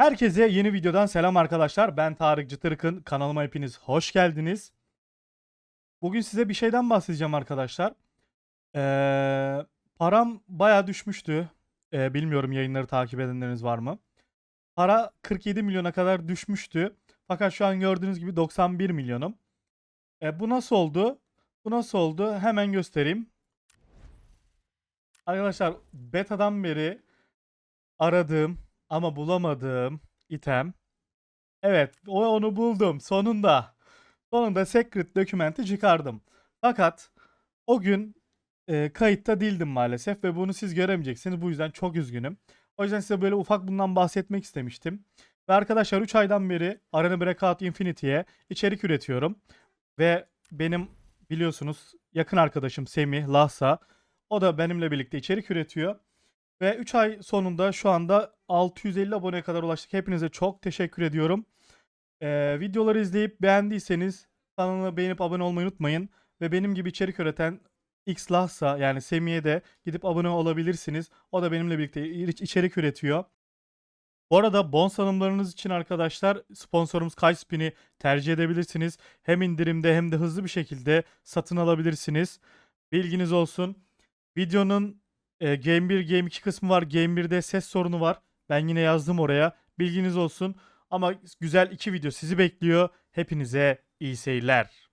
Herkese yeni videodan selam arkadaşlar. Ben Tarık Cıtırık'ın kanalıma hepiniz hoş geldiniz. Bugün size bir şeyden bahsedeceğim arkadaşlar. Ee, param baya düşmüştü. Ee, bilmiyorum yayınları takip edenleriniz var mı? Para 47 milyona kadar düşmüştü. Fakat şu an gördüğünüz gibi 91 milyonum. Ee, bu nasıl oldu? Bu nasıl oldu? Hemen göstereyim. Arkadaşlar beta'dan beri aradığım ama bulamadığım item. Evet, o onu buldum sonunda. Sonunda secret dokümenti çıkardım. Fakat o gün e, kayıtta değildim maalesef ve bunu siz göremeyeceksiniz. Bu yüzden çok üzgünüm. O yüzden size böyle ufak bundan bahsetmek istemiştim. Ve arkadaşlar 3 aydan beri Arena Breakout Infinity'ye içerik üretiyorum. Ve benim biliyorsunuz yakın arkadaşım Semih Lahsa. O da benimle birlikte içerik üretiyor. Ve 3 ay sonunda şu anda 650 aboneye kadar ulaştık. Hepinize çok teşekkür ediyorum. Ee, videoları izleyip beğendiyseniz kanalı beğenip abone olmayı unutmayın. Ve benim gibi içerik üreten X Lahsa yani Semih'e de gidip abone olabilirsiniz. O da benimle birlikte iç- içerik üretiyor. Bu arada bon sanımlarınız için arkadaşlar sponsorumuz Kayspin'i tercih edebilirsiniz. Hem indirimde hem de hızlı bir şekilde satın alabilirsiniz. Bilginiz olsun. Videonun e, Game 1, Game 2 kısmı var. Game 1'de ses sorunu var. Ben yine yazdım oraya. Bilginiz olsun. Ama güzel iki video sizi bekliyor. Hepinize iyi seyirler.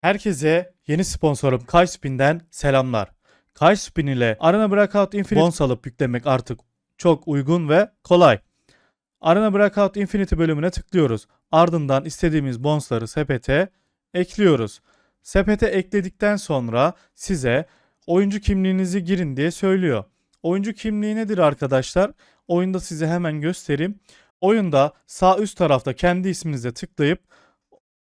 Herkese yeni sponsorum Kayspin'den selamlar. Kayspin ile Arena Breakout Infinite bons alıp yüklemek artık çok uygun ve kolay. Arena Breakout Infinity bölümüne tıklıyoruz. Ardından istediğimiz bonsları sepete ekliyoruz. Sepete ekledikten sonra size oyuncu kimliğinizi girin diye söylüyor. Oyuncu kimliği nedir arkadaşlar? Oyunda size hemen göstereyim. Oyunda sağ üst tarafta kendi isminize tıklayıp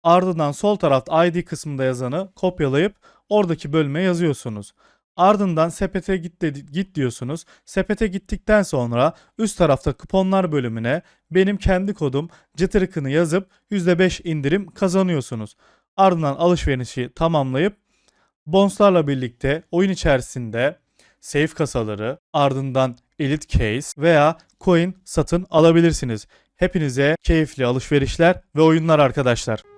Ardından sol tarafta ID kısmında yazanı kopyalayıp oradaki bölüme yazıyorsunuz. Ardından sepete git, dedi- git diyorsunuz. Sepete gittikten sonra üst tarafta kuponlar bölümüne benim kendi kodum Cıtırık'ını yazıp %5 indirim kazanıyorsunuz. Ardından alışverişi tamamlayıp Bonslarla birlikte oyun içerisinde safe kasaları, ardından elite case veya coin satın alabilirsiniz. Hepinize keyifli alışverişler ve oyunlar arkadaşlar.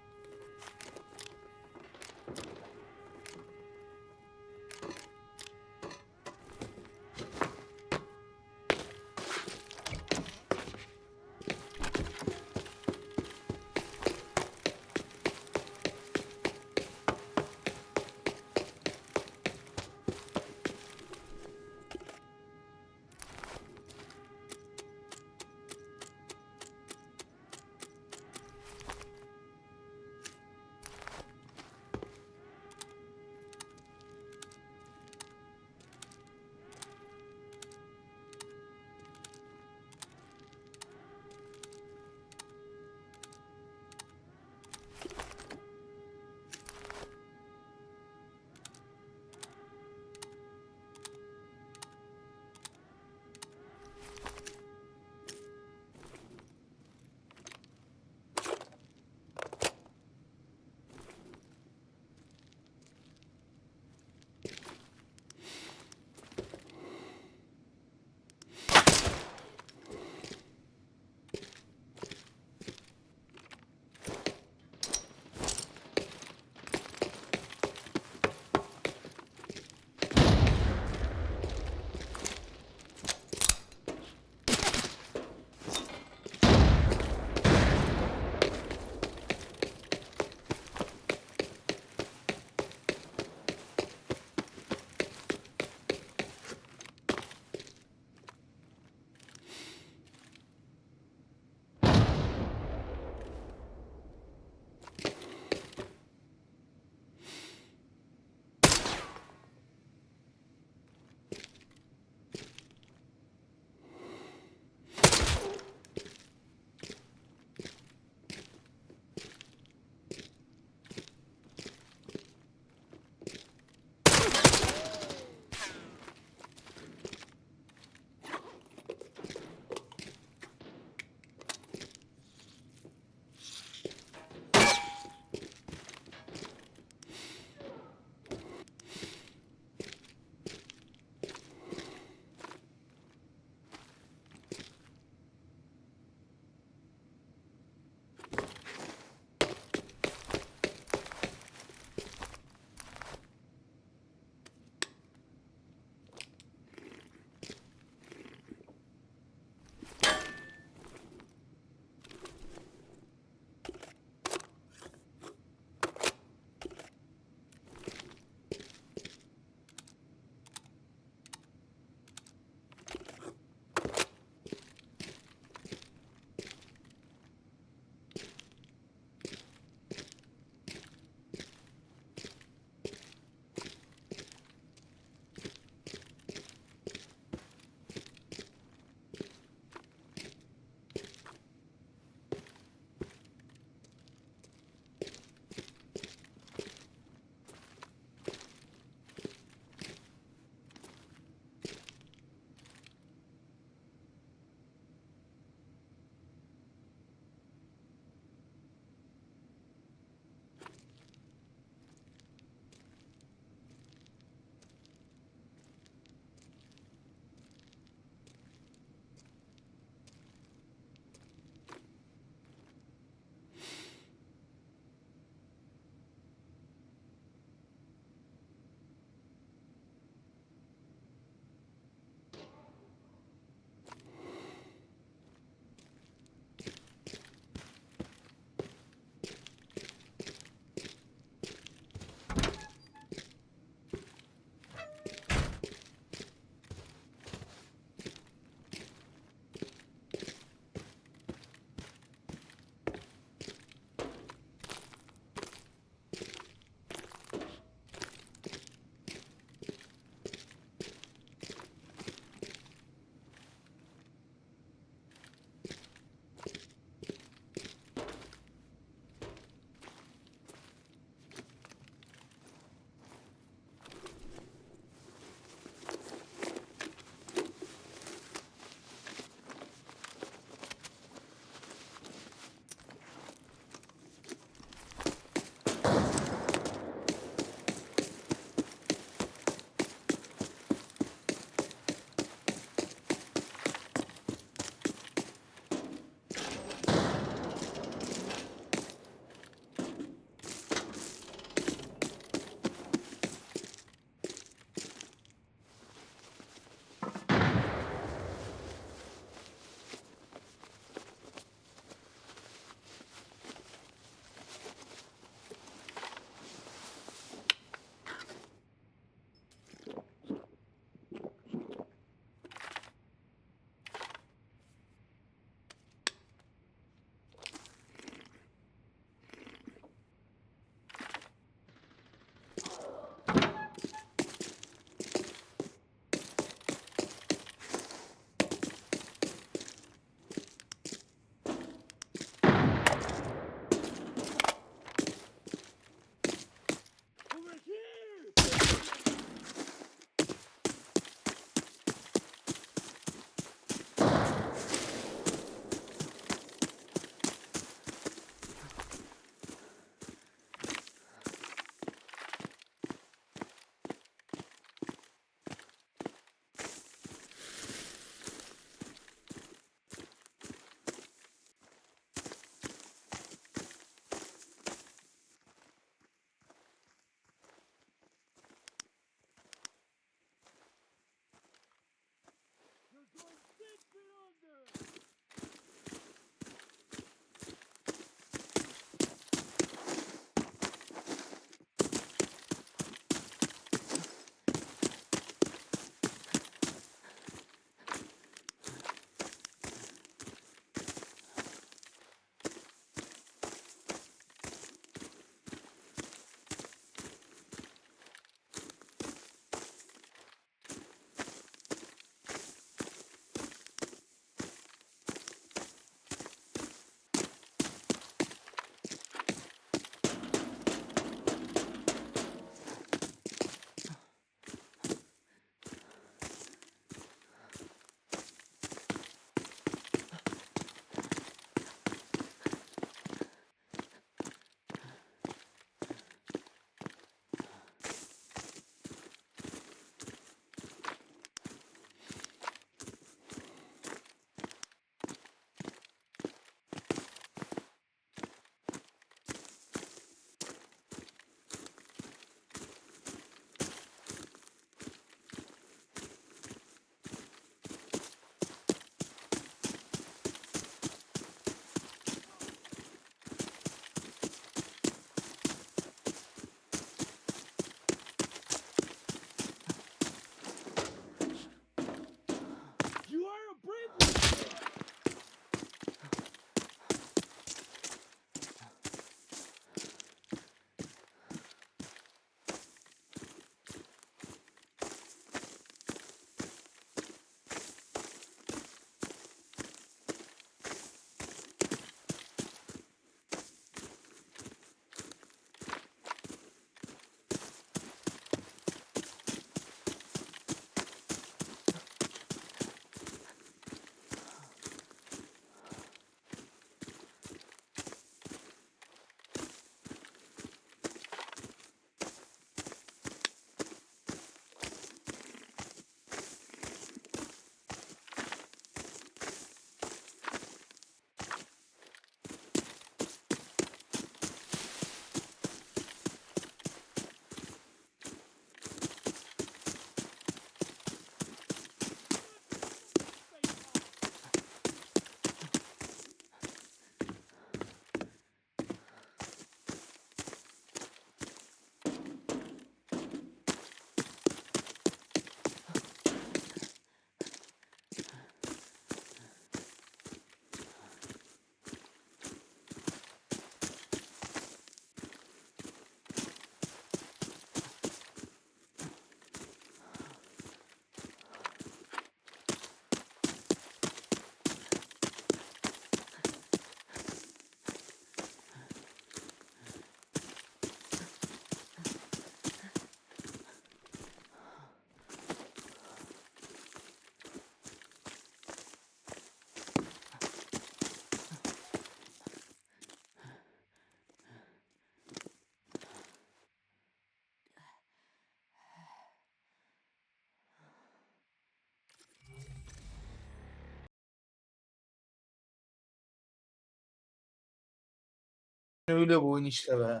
Öyle bu oyun işte be.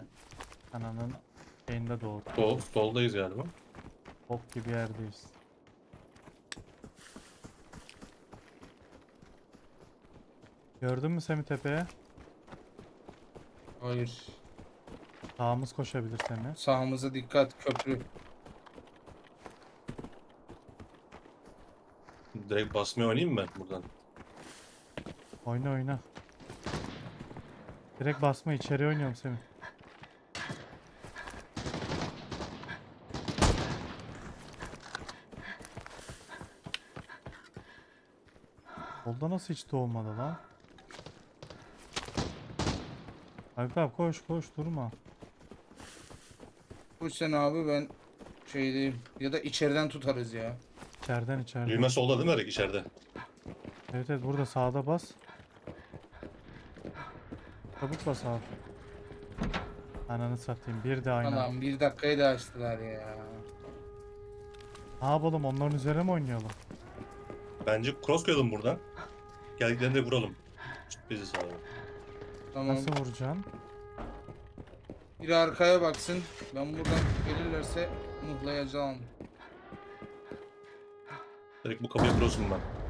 Ananın şeyinde doğdu. Sol, soldayız galiba. Bok gibi yerdeyiz. Gördün mü Semi tepeye? Hayır. Sağımız koşabilir Semi. Sağımıza dikkat köprü. Direkt basmaya oynayayım mı ben buradan? Oyna oyna. Direkt basma içeri oynuyorum Semi. Solda nasıl hiç doğmadı lan? Aykut abi koş koş durma. Bu sen abi ben şeydeyim. Ya da içeriden tutarız ya. İçeriden içeriden. Düğme solda değil mi Erek içeride? Evet evet burada sağda bas. Çabuk bas abi. Ananı satayım bir de aynen. Anam bir dakikayı da açtılar ya. Ne yapalım onların üzerine mi oynayalım? Bence cross koyalım buradan. Geldiklerinde vuralım. Bizi abi. Tamam. Nasıl vuracaksın? Biri arkaya baksın. Ben buradan gelirlerse mıhlayacağım. Direkt bu kapıya cross'um ben.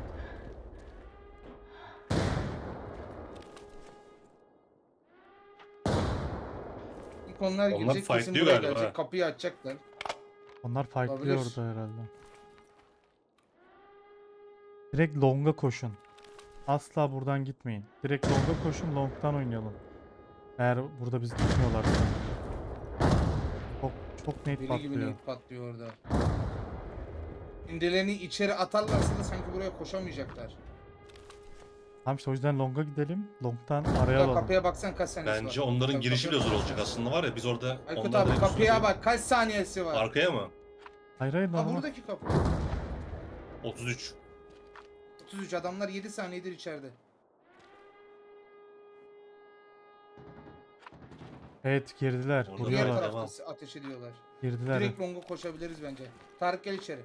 Onlar Onlar girecek kesin fightlıyor buraya galiba, gelecek. ha. Kapıyı açacaklar. Onlar fightlıyor Olabilir. orada herhalde. Direkt longa koşun. Asla buradan gitmeyin. Direkt longa koşun long'tan oynayalım. Eğer burada bizi tutmuyorlarsa. Çok çok net Deli gibi patlıyor. net patlıyor orada. Indilerini içeri atarlarsa da sanki buraya koşamayacaklar. Tamam işte o yüzden longa gidelim. Long'tan araya Burada alalım. kapıya baksan kaç saniyesi Bence var? onların Tabii, girişi bile kapıya zor bak. olacak aslında var ya biz orada Aykut onlar abi direkt kapıya bak kaç saniyesi var? Arkaya mı? Hayır hayır Ha normal. buradaki kapı. 33. 33 adamlar 7 saniyedir içeride. Evet girdiler. Orada Diğer Vuruyorlar. Devam. tarafta ateş ediyorlar. Girdiler. Direkt longa koşabiliriz bence. Tarık gel içeri.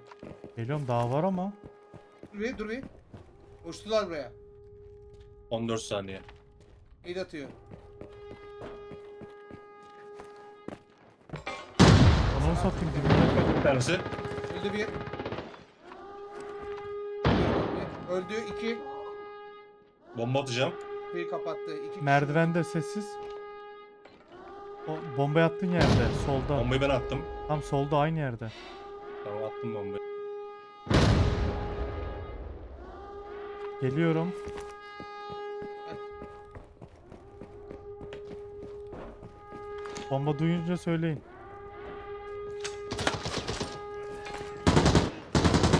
Geliyorum daha var ama. Dur bir dur bir. Koştular buraya. 14 saniye. Aid atıyor. Onu satayım dibine. Bir tanesi. Öldü bir. Öldü iki. Bomba atacağım. Kapıyı kapattı. İki kişi. Merdivende sessiz. O bomba attığın yerde solda. Bombayı ben attım. Tam solda aynı yerde. Tamam attım bombayı. Geliyorum. Bomba duyunca söyleyin.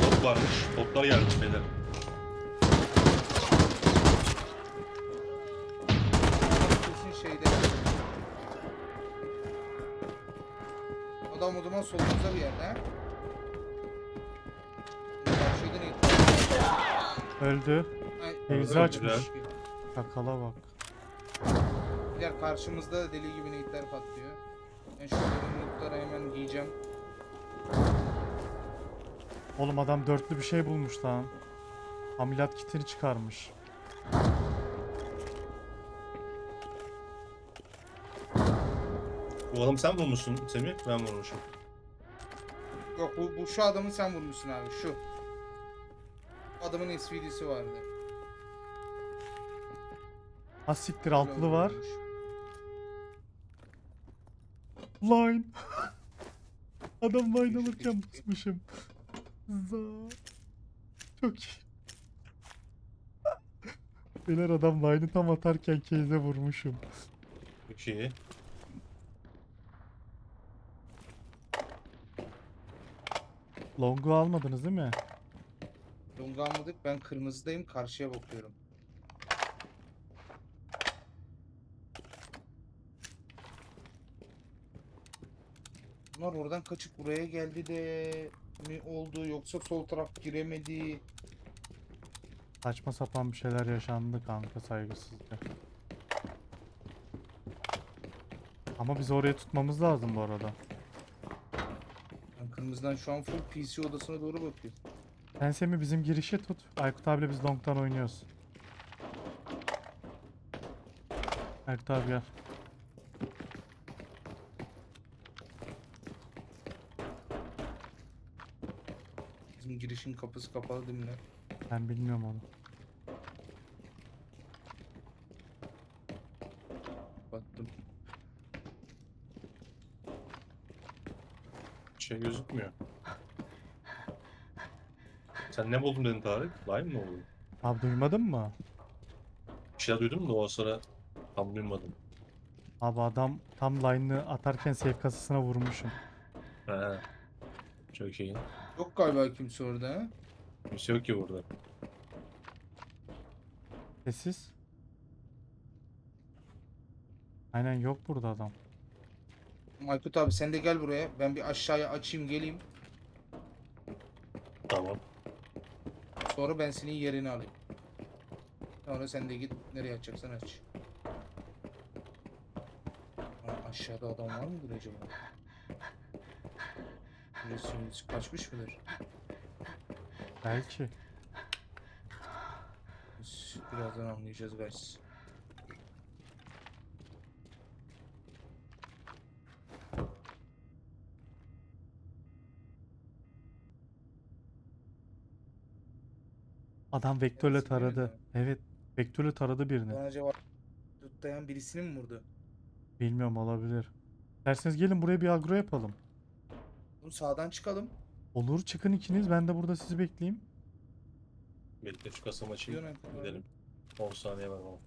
Bot varmış. Botlar gelmiş beyler. Kesin şeyde. Adam o zaman solumuzda bir yerde. Karşıdan. Öldü. Ay, Teyze öldü. açmış. Kakala bak. Diğer karşımızda da deli gibi neyitler patlıyor. Ben şu yumrukları hemen giyeceğim. Oğlum adam dörtlü bir şey bulmuş lan. Ameliyat kitini çıkarmış. Bu adamı sen vurmuşsun Semih. Ben vurmuşum. Yok bu, bu şu adamı sen vurmuşsun abi şu. Adamın SVD'si vardı. Ha siktir altlı var. vurmuş. Line. Adam line alırken pusmuşum. Za. Çok iyi. Beyler adam line'ı tam atarken case'e vurmuşum. Çok iyi. Long'u almadınız değil mi? Longa almadık ben kırmızıdayım karşıya bakıyorum. Bunlar oradan kaçıp buraya geldi de mi oldu yoksa sol taraf giremedi. Saçma sapan bir şeyler yaşandı kanka saygısızca. Ama biz oraya tutmamız lazım bu arada. Ben kırmızıdan şu an full PC odasına doğru bakıyorum. Sen Semih bizim girişi tut. Aykut abiyle biz long'tan oynuyoruz. Aykut abi gel. Bizim girişin kapısı kapalı değil mi? Ben bilmiyorum onu. Baktım. Bir şey gözükmüyor. Sen ne buldun dedin Tarık? Lime mı buldun? Abi duymadın mı? Bir şeyler duydum da o sıra tam duymadım. Abi adam tam line'ı atarken safe kasasına vurmuşum. He. Çok iyi. Yok galiba kimse orada ha. Kimse yok ki burada. Sessiz. Aynen yok burada adam. Aykut abi sen de gel buraya. Ben bir aşağıya açayım geleyim. Tamam. Sonra ben senin yerini alayım. Sonra sen de git nereye açacaksan aç. Aşağıda adam var mıdır acaba? Birisi kaçmış mıdır? Belki. Biz birazdan anlayacağız guys. Adam vektörle Birisi taradı. Evet. Vektörle taradı birini. Ben acaba tutlayan birisini mi vurdu? Bilmiyorum olabilir. Derseniz gelin buraya bir agro yapalım. Bunu sağdan çıkalım. Olur çıkın ikiniz ben de burada sizi bekleyeyim. Bekle şu. Diyorum Aykut abi. Gidelim. 10 saniye var ama.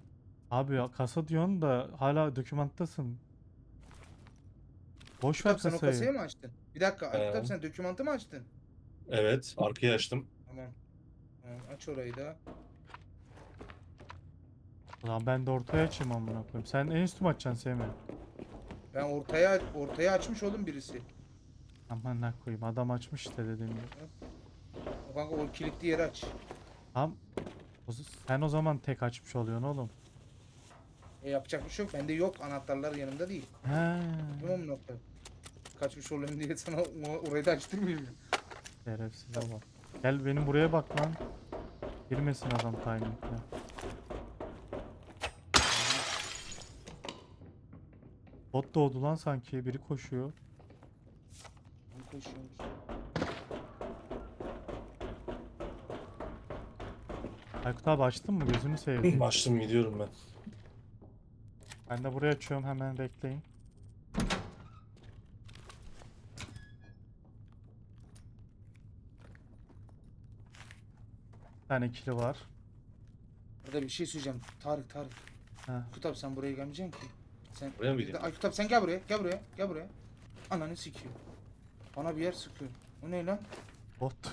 Abi ya kasa diyorsun da hala dokümanttasın. Boş ver Abi sen o kasayı. kasayı mı açtın? Bir dakika Aykut Ee. abi sen dokümantı mı açtın? Evet. Arkayı açtım. Tamam. Tamam, aç orayı da. Ulan ben de ortaya açayım amına koyayım. Sen en üstü mü açacaksın Semih? Ben ortaya ortaya açmış oğlum birisi. Aman ne koyayım adam açmış işte dediğim gibi. Kanka o kilitli yeri aç. O z- Sen o zaman tek açmış oluyorsun oğlum. E yapacak bir şey yok. Bende yok. Anahtarlar yanımda değil. He. Tamam mı nokta? Kaçmış olayım diye sana o- orayı da açtırmayayım. mı? Şerefsiz ama. Gel benim buraya bak lan. Girmesin adam timingle. Bot doğdu lan sanki. Biri koşuyor. Koşuyorum. Aykut abi açtın mı? Gözünü seveyim. Açtım gidiyorum ben. Ben de buraya açıyorum hemen bekleyin. Bir tane ikili var. Burada bir şey söyleyeceğim. Tarık Tarık. Ha. Aykut abi sen buraya gelmeyeceksin ki. Sen Buraya mı gideyim? Aykut abi sen gel buraya. Gel buraya. Gel buraya. Ananı sikiyor. Bana bir yer sıkıyor. O ne lan? Bottur.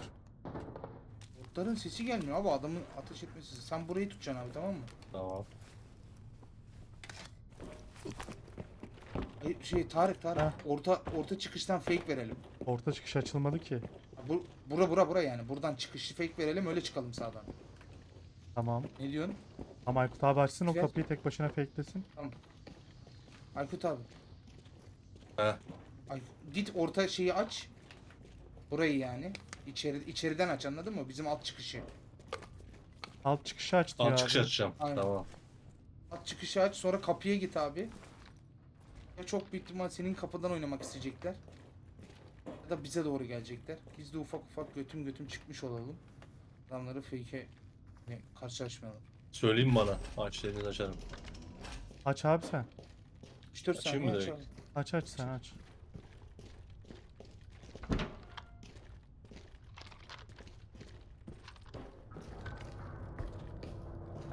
Botların sesi gelmiyor abi adamın ateş etmesi. Sen burayı tutacaksın abi tamam mı? Tamam. Ay, Şey Tarık Tarık. Ha. Orta orta çıkıştan fake verelim. Orta çıkış açılmadı ki. Bu, bura bura bura yani. Buradan çıkışı fake verelim öyle çıkalım sağdan. Tamam. Ne diyorsun? Ama Aykut abi açsın o Güzel. kapıyı tek başına fakelesin. Aykut abi. Heh. Git orta şeyi aç. Burayı yani. İçeri, içeriden aç anladın mı? Bizim alt çıkışı. Alt çıkışı aç diyor Alt çıkış abi. açacağım. Aynen. Tamam. Alt çıkışı aç sonra kapıya git abi. Ya çok büyük ihtimal senin kapıdan oynamak isteyecekler. Ya da bize doğru gelecekler. Biz de ufak ufak götüm götüm çıkmış olalım. Adamları fake'e ne, karşılaşmayalım. Söyleyeyim bana. Aç dediğiniz açarım. Aç abi sen. 3-4 Açayım saniye mı aç direkt? abi. Aç aç sen aç.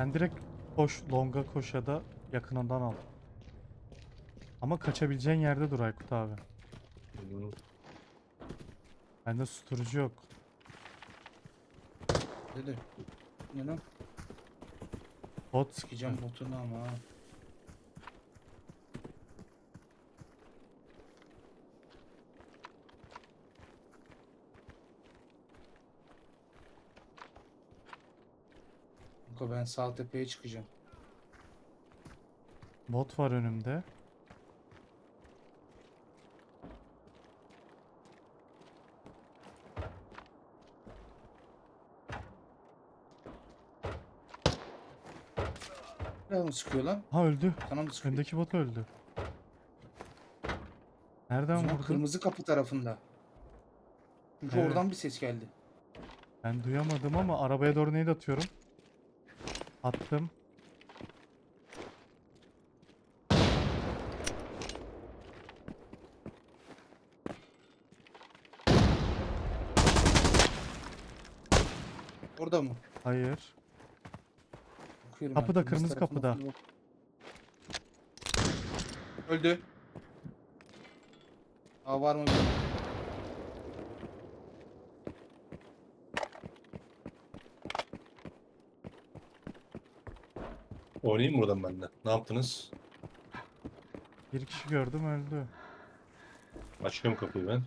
Sen direkt koş, longa koş ya da yakınından al. Ama kaçabileceğin yerde dur Aykut abi. Bende susturucu yok. Dedi. Ne lan? Bot Sikeceğim botunu ama ha. Kanka ben sağ tepeye çıkacağım. Bot var önümde. Nereden sıkıyor lan? Ha öldü. Sana mı sıkıyor? Öndeki bot öldü. Nereden zaman vurdu? kırmızı kapı tarafında. Çünkü Evet. oradan bir ses geldi. Ben duyamadım ama arabaya doğru neydi atıyorum? Attım. Orada mı? Hayır. Bakıyorum Kapıda, arkamız kırmızı tarafına kapıda. Öldü. Aa var mı bilmiyorum. Oynayayım buradan ben de? Ne yaptınız? Bir kişi gördüm öldü. Açıyorum kapıyı ben.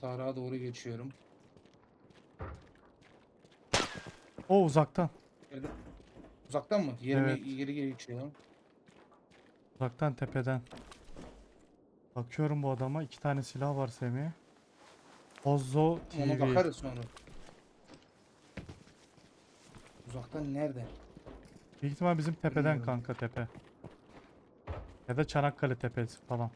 Tarık'a doğru geçiyorum. O uzaktan. Uzaktan mı? Yerime Evet. geri geri geçiyorum. Uzaktan tepeden. Bakıyorum bu adama. iki tane silah var Semih. Ozo Ona TV. bakarız sonra. Uzaktan nerede? Büyük ihtimal bizim tepeden kanka tepe. Ya da Çanakkale tepesi falan.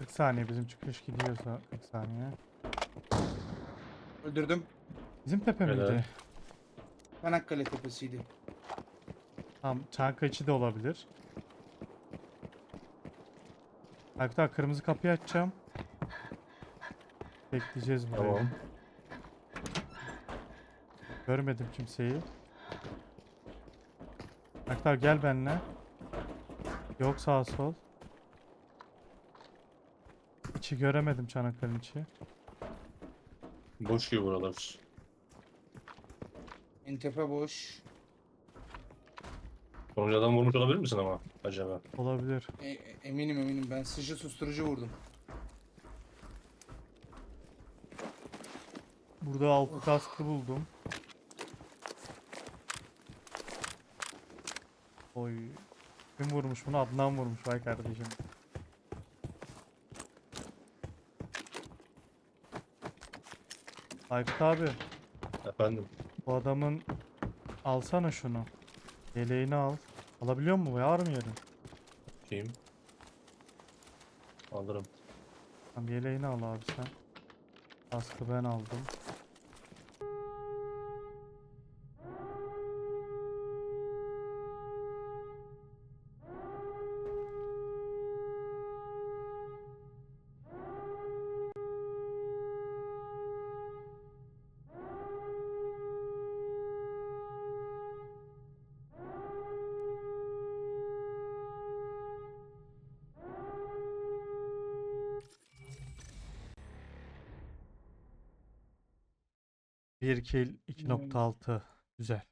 ...40 saniye bizim çıkış gidiyorsa 40 saniye. Öldürdüm. Bizim tepe miydi? Çanakkale tepesiydi. Tamam Çanakkale içi de olabilir. Hatta kırmızı kapıyı açacağım. Bekleyeceğiz burayı. Tamam. Görmedim kimseyi. Aktar gel benimle. Yok sağ sol. İçi göremedim Çanakkale'nin içi. Boş gibi buralar. En tepe boş. Sonuncu adam vurmuş olabilir misin ama acaba? Olabilir. E- e- eminim eminim ben sıcı susturucu vurdum. Burada altı kaskı buldum. Oy. Kim vurmuş bunu? Adnan vurmuş vay kardeşim. Aykut abi Efendim. bu adamın alsana şunu. Yeleğini al. Alabiliyor mu? Var mı yerin? Kim? Alırım. Tamam yeleğini al abi sen. Kaskı ben aldım. Kill 2.6. Güzel.